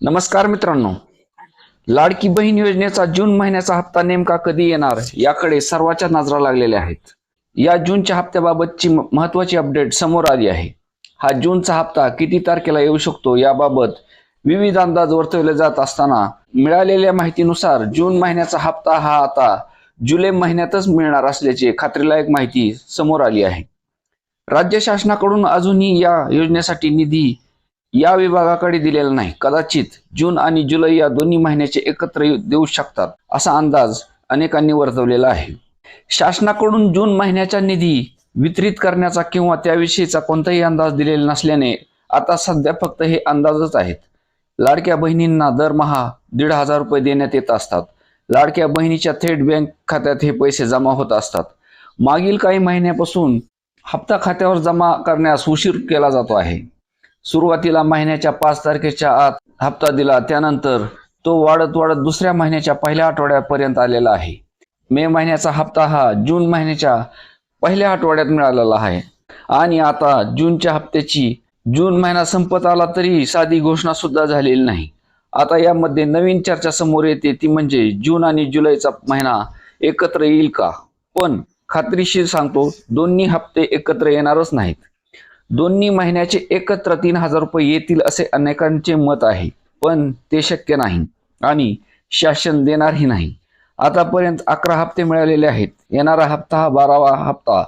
नमस्कार मित्रांनो. लाडकी बहीण योजनेचा जून महिन्याचा हप्ता नेमका कधी येणार याकडे सर्वाच्या नजरा लागलेल्या आहेत. या जूनच्या हप्त्याबाबतची महत्वाची अपडेट समोर आली आहे. हा जूनचा हप्ता किती तारखेला येऊ शकतो याबाबत विविध अंदाज वर्तवले जात असताना मिळालेल्या माहितीनुसार जून महिन्याचा हप्ता हा आता जुलै महिन्यातच मिळणार असल्याची खात्रीलायक माहिती समोर आली आहे. राज्य शासनाकडून अजूनही या योजनेसाठी निधी या विभागाकडे दिलेला नाही. कदाचित जून आणि जुलै या दोन्ही महिन्याचे एकत्र देऊ शकतात असा अंदाज अनेकांनी वर्तवलेला आहे. शासनाकडून जून महिन्याचा निधी वितरित करण्याचा किंवा त्याविषयीचा कोणताही अंदाज दिलेला नसल्याने आता सध्या फक्त हे अंदाजच आहेत. लाडक्या बहिणींना दरमहा दीड हजार रुपये देण्यात येत असतात. लाडक्या बहिणीच्या थेट बँक खात्यात हे पैसे जमा होत असतात. मागील काही महिन्यापासून हप्ता खात्यावर जमा करण्यास उशीर केला जातो आहे. सुरुवातीला महिन्याच्या पाच तारखेच्या आत हप्ता दिला. त्यानंतर तो वाढत वाढत दुसऱ्या महिन्याच्या पहिल्या आठवड्यापर्यंत आलेला आहे. मे महिन्याचा हप्ता हा जून महिन्याच्या पहिल्या आठवड्यात मिळालेला आहे. आणि आता जूनच्या हप्त्याची जून महिना संपत आला तरी साधी घोषणा सुद्धा झालेली नाही. आता यामध्ये नवीन चर्चा समोर येते. ती म्हणजे जून आणि जुलैचा महिना एकत्र येईल का? पण खात्रीशीर सांगतो दोन्ही हप्ते एकत्र येणारच नाहीत. दोन्ही महिन्याचे एकत्र तीन हजार रुपये येतील असे अनेकांचे मत आहे. पण ते शक्य नाही आणि शासन देणारही नाही. आतापर्यंत अकरा हप्ते मिळालेले आहेत. येणारा हप्ता हा बारावा हप्ता.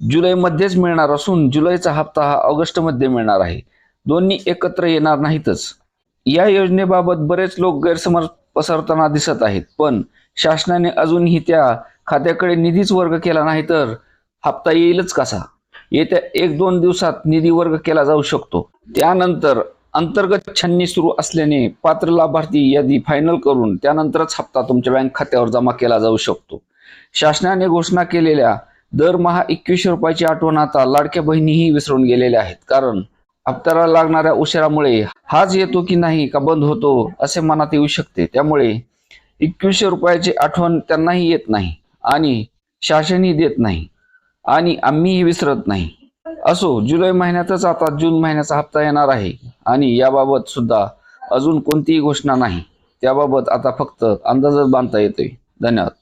जुलैमध्येच मिळणार असून जुलैचा हप्ता हा ऑगस्टमध्ये मिळणार आहे. दोन्ही एकत्र येणार नाहीतच. या योजनेबाबत बरेच लोक गैरसमज पसरताना दिसत आहेत. पण शासनाने अजूनही त्या खात्याकडे निधीच वर्ग केला नाही तर हप्ता येईलच कसा? येत्या एक दोन दिवसात निधी वर्ग केला जाऊ शकतो. त्यानंतर अंतर्गत छन्नी सुरू असल्याने पात्र लाभार्थी यादी फायनल करून त्यानंतरच हप्ता तुमच्या बँक खात्यावर जमा केला जाऊ शकतो. शासनाने घोषणा केलेल्या दरमहा एकवीसशे रुपयाची आठवण आता लाडक्या बहिणीही विसरून गेलेल्या आहेत. कारण हप्त्याला लागणाऱ्या उशिरामुळे हाच येतो की नाही का बंद होतो असे मनात येऊ शकते. त्यामुळे एकवीसशे रुपयाची आठवण त्यांनाही येत नाही आणि शासनही देत नाही. आणि आम्हीही विसरत नाही. असो जुलै महिन्यातच आता जून महिन्याचा हप्ता येणार आहे आणि याबाबत सुद्धा अजून कोणतीही घोषणा नाही. त्याबाबत आता फक्त अंदाजच बांधता येतोय. धन्यवाद.